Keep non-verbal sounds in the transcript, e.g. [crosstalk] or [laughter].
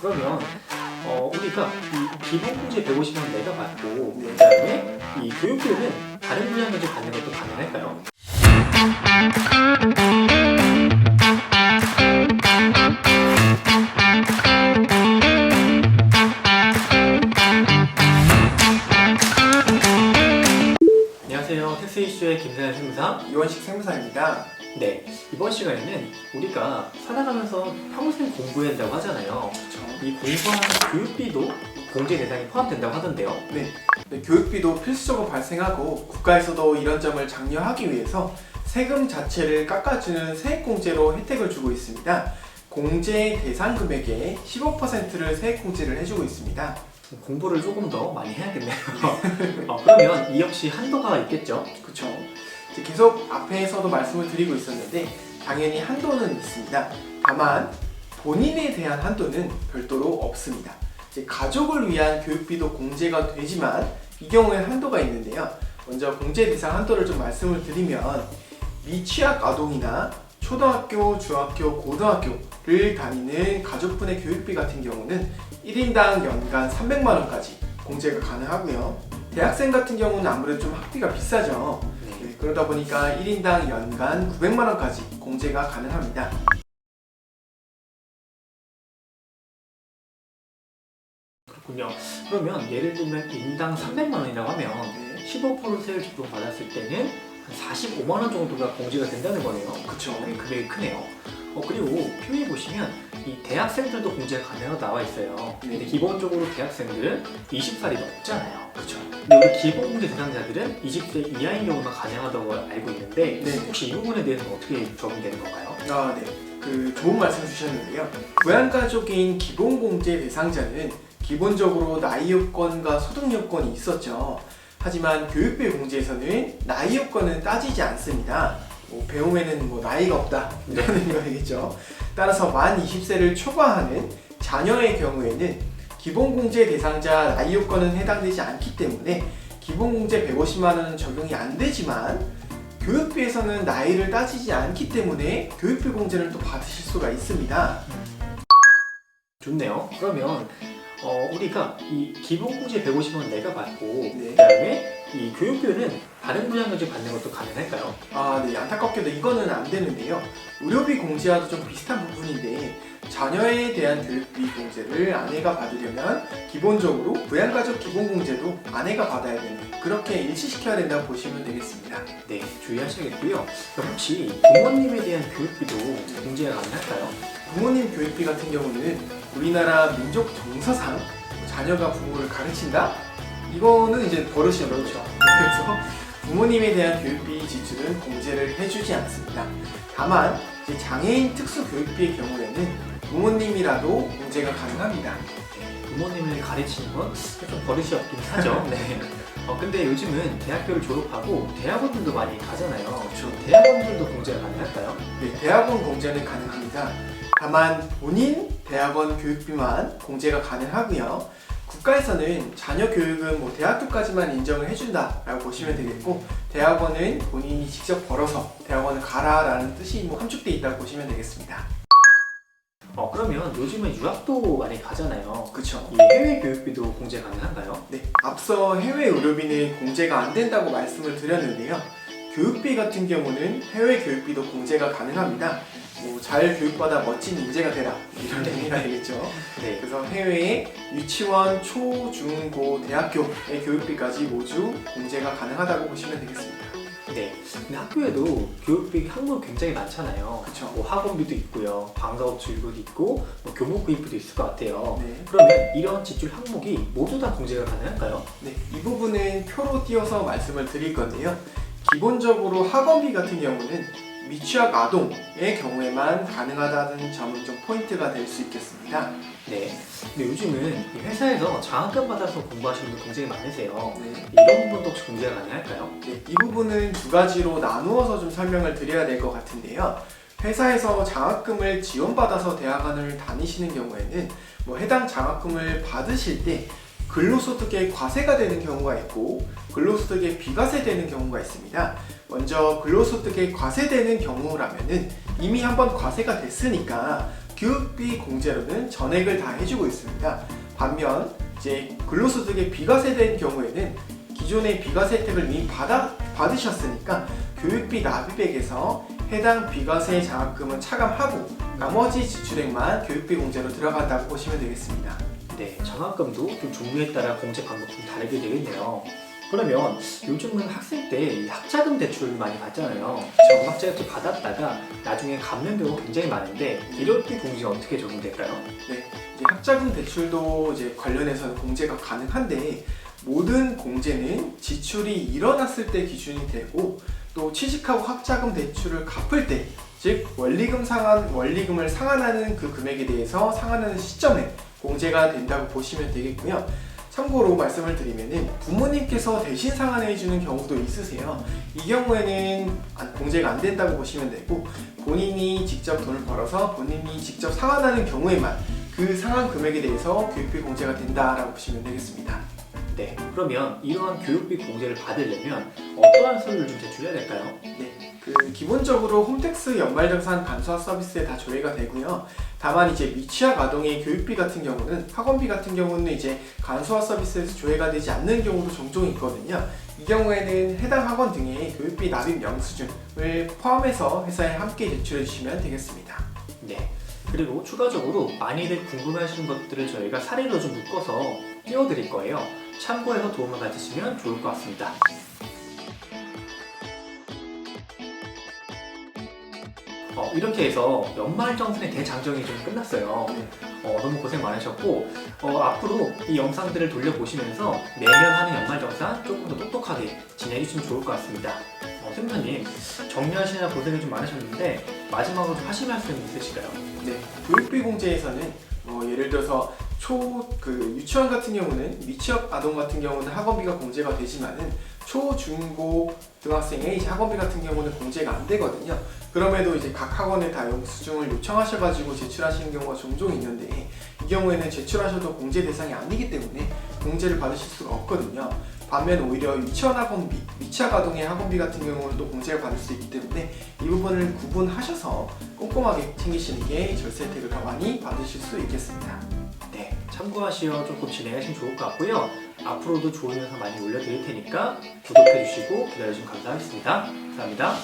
그러면 어, 우리가 이 기본 공제 150만 내가 받고 그다음에 이 교육비는 다른 분야 면제 받는 것도 가능할까요? 안녕하세요. 텍스 이슈의 김사현 세무사. 이원식 세무사입니다. 네, 이번 시간에는 우리가 살아가면서 평생 공부해야 한다고 하잖아요. 이 공부하는 교육비도 공제 대상에 포함된다고 하던데요. 네, 네, 교육비도 필수적으로 발생하고 국가에서도 이런 점을 장려하기 위해서 세금 자체를 깎아주는 세액공제로 혜택을 주고 있습니다. 공제 대상 금액의 15%를 세액공제를 해주고 있습니다. 공부를 조금 더 많이 해야겠네요. [laughs] 어, 그러면 이 역시 한도가 있겠죠? 그렇죠. 계속 앞에서도 말씀을 드리고 있었는데 당연히 한도는 있습니다. 다만 본인에 대한 한도는 별도로 없습니다. 가족을 위한 교육비도 공제가 되지만 이 경우에 한도가 있는데요. 먼저 공제 대상 한도를 좀 말씀을 드리면 미취학 아동이나 초등학교, 중학교, 고등학교를 다니는 가족분의 교육비 같은 경우는 1인당 연간 300만 원까지 공제가 가능하고요. 대학생 같은 경우는 아무래도 좀 학비가 비싸죠. 네. 네, 그러다 보니까 1인당 연간 900만 원까지 공제가 가능합니다. 그렇군요. 그러면 예를 들면 인당 300만 원이라고 하면 네, 15% 세율 적용 받았을 때는 한 45만 원 정도가 공제가 된다는 거네요. 그쵸. 네, 금액이 크네요. 어, 그리고 표에 보시면 이 대학생들도 공제가 가능하다고 나와 있어요. 근데 네. 기본적으로 대학생들은 20살이 넘잖아요. 그쵸. 근데 우리 기본 공제 대상자들은 20세 이하인 경우가 가능하다고 알고 있는데 네. 혹시 이 부분에 대해서는 어떻게 적용되는 건가요? 아, 네. 그 좋은 말씀 주셨는데요. 부양가족인 기본공제 대상자는 기본적으로 나이 요건과 소득 요건이 있었죠. 하지만 교육비 공제에서는 나이 요건은 따지지 않습니다. 뭐 배움에는 뭐 나이가 없다 이런 거겠죠. 따라서 만 20세를 초과하는 자녀의 경우에는 기본공제 대상자 나이 요건은 해당되지 않기 때문에 기본공제 150만 원은 적용이 안 되지만 교육비에서는 나이를 따지지 않기 때문에 교육비 공제를 또 받으실 수가 있습니다. 좋네요. 그러면 어, 우리가 이 기본공제 150원 내가 받고 네. 그다음에 이 교육비는 다른 면제 받는 것도 가능할까요? 아, 네. 안타깝게도 이거는 안 되는데요. 의료비 공제와도 좀 비슷한 부분인데 자녀에 대한 교육비 공제를 아내가 받으려면 기본적으로 부양가족 기본공제도 아내가 받아야 되는 그렇게 일치시켜야 된다고 보시면 되겠습니다. 네, 주의하셔야겠고요. 그럼 혹시 부모님에 대한 교육비도 공제가 가능할까요? 부모님 교육비 같은 경우는 우리나라 민족 정서상 자녀가 부모를 가르친다? 이거는 이제 버릇이죠. 그렇죠. 그래서 부모님에 대한 교육비 지출은 공제를 해주지 않습니다. 다만 장애인 특수 교육비의 경우에는 부모님이라도 공제가 가능합니다. 부모님을 가르치는 건 좀 버릇이 없긴 하죠. [laughs] 네. 어, 근데 요즘은 대학교를 졸업하고 대학원들도 많이 가잖아요. 그렇죠. 대학원들도 공제가 가능할까요? 네, 대학원 공제는 가능합니다. 다만 본인 대학원 교육비만 공제가 가능하고요. 국가에서는 자녀 교육은 뭐 대학교까지만 인정을 해준다라고 보시면 되겠고 대학원은 본인이 직접 벌어서 대학원을 가라라는 뜻이 뭐 함축돼 있다고 보시면 되겠습니다. 어, 그러면 요즘은 유학도 많이 가잖아요. 그렇죠. 이 해외 교육비도 공제 가능한가요? 네, 앞서 해외 의료비는 공제가 안 된다고 말씀을 드렸는데요. 교육비 같은 경우는 해외 교육비도 공제가 가능합니다. 뭐 잘 교육받아 멋진 인재가 되라 이런 의미가 되겠죠. 네. 그래서 해외에 유치원, 초, 중, 고, 대학교의 교육비까지 모두 공제가 가능하다고 보시면 되겠습니다. 네. 근데 학교에도 교육비 항목 굉장히 많잖아요. 그쵸. 뭐 학원비도 있고요, 방과후 출구도 있고, 뭐 교복구입비도 있을 것 같아요. 네. 그러면 이런 지출 항목이 모두 다 공제가 가능할까요? 네, 이 부분은 표로 띄어서 말씀을 드릴 건데요. 기본적으로 학원비 같은 경우는 미취학 아동의 경우에만 가능하다는 점은 좀 포인트가 될 수 있겠습니다. 네. 근데 요즘은 이 회사에서 장학금 받아서 공부하시는 분들 굉장히 많으세요. 네. 이런 부분도 혹시 공제가 가능할까요? 네, 이 부분은 두 가지로 나누어서 좀 설명을 드려야 될 것 같은데요. 회사에서 장학금을 지원받아서 대학원을 다니시는 경우에는 뭐 해당 장학금을 받으실 때 근로소득에 과세가 되는 경우가 있고 근로소득에 비과세되는 경우가 있습니다. 먼저 근로소득에 과세되는 경우라면은 이미 한번 과세가 됐으니까 교육비 공제로는 전액을 다 해주고 있습니다. 반면 이제 근로소득의 비과세된 경우에는 기존의 비과세 혜택을 이미 받아, 받으셨으니까 교육비 납입액에서 해당 비과세 장학금은 차감하고 나머지 지출액만 교육비 공제로 들어간다고 보시면 되겠습니다. 네, 장학금도 좀 종류에 따라 공제 방법 좀 다르게 되겠네요. 그러면 요즘은 학생 때이 학자금 대출 많이 받잖아요. 이렇게 받았다가 나중에 갚는 경우가 굉장히 많은데 이럴 때 공제가 어떻게 적용될까요? 이제 학자금 대출도 이제 관련해서는 공제가 가능한데 모든 공제는 지출이 일어났을 때 기준이 되고 또 취직하고 학자금 대출을 갚을 때, 즉 원리금 상환 원리금을 상환하는 그 금액에 대해서 상환하는 시점에 공제가 된다고 보시면 되겠고요. 참고로 말씀을 드리면은 부모님께서 대신 상환해 주는 경우도 있으세요. 이 경우에는 안- 공제가 안 된다고 보시면 되고 본인이 직접 돈을 벌어서 본인이 직접 상환하는 경우에만 그 상환 금액에 대해서 교육비 공제가 된다라고 보시면 되겠습니다. 네, 그러면 이러한 교육비 공제를 받으려면 어떠한 서류를 좀 제출해야 될까요? 네, 그 기본적으로 홈택스 연말정산 간소화 서비스에 다 조회가 되고요. 다만 이제 미취학 아동의 교육비 같은 경우는 학원비 같은 경우는 이제 간소화 서비스에서 조회가 되지 않는 경우도 종종 있거든요. 이 경우에는 해당 학원 등의 교육비 납입 영수증을 포함해서 회사에 함께 제출해 주시면 되겠습니다. 네. 그리고 추가적으로 많이들 궁금해하시는 것들을 저희가 사례로 좀 묶어서 띄워드릴 거예요. 참고해서 도움을 받으시면 좋을 것 같습니다. 어, 이렇게 해서 연말정산의 대장정이 좀 끝났어요. 어, 너무 고생 많으셨고 어, 앞으로 이 영상들을 돌려보시면서 매년 하는 연말정산 조금 더 똑똑하게 진행해 주시면 좋을 것 같습니다. 어, 선생님 정리하시느라 고생이 좀 많으셨는데 마지막으로 좀 하실 말씀 있으실까요? 네, 교육비 공제에서는 뭐 예를 들어서 초 그 유치원 같은 경우는 미취학 아동 같은 경우는 학원비가 공제가 되지만은 초, 중, 고 등학생의 학원비 같은 경우는 공제가 안 되거든요. 그럼에도 이제 각 학원에 다 영수증을 요청하셔가지고 제출하시는 경우가 종종 있는데 이 경우에는 제출하셔도 공제 대상이 아니기 때문에 공제를 받으실 수가 없거든요. 반면 오히려 유치원 학원비, 미취학 아동의 학원비 같은 경우는 또 공제를 받을 수 있기 때문에 이 부분을 구분하셔서 꼼꼼하게 챙기시는 게 절세 혜택을 더 많이 받으실 수 있겠습니다. 네, 참고하시어 조금 진행하시면 좋을 것 같고요. 앞으로도 좋은 영상 많이 올려드릴 테니까 구독해주시고 기다려주시면 감사하겠습니다. 감사합니다.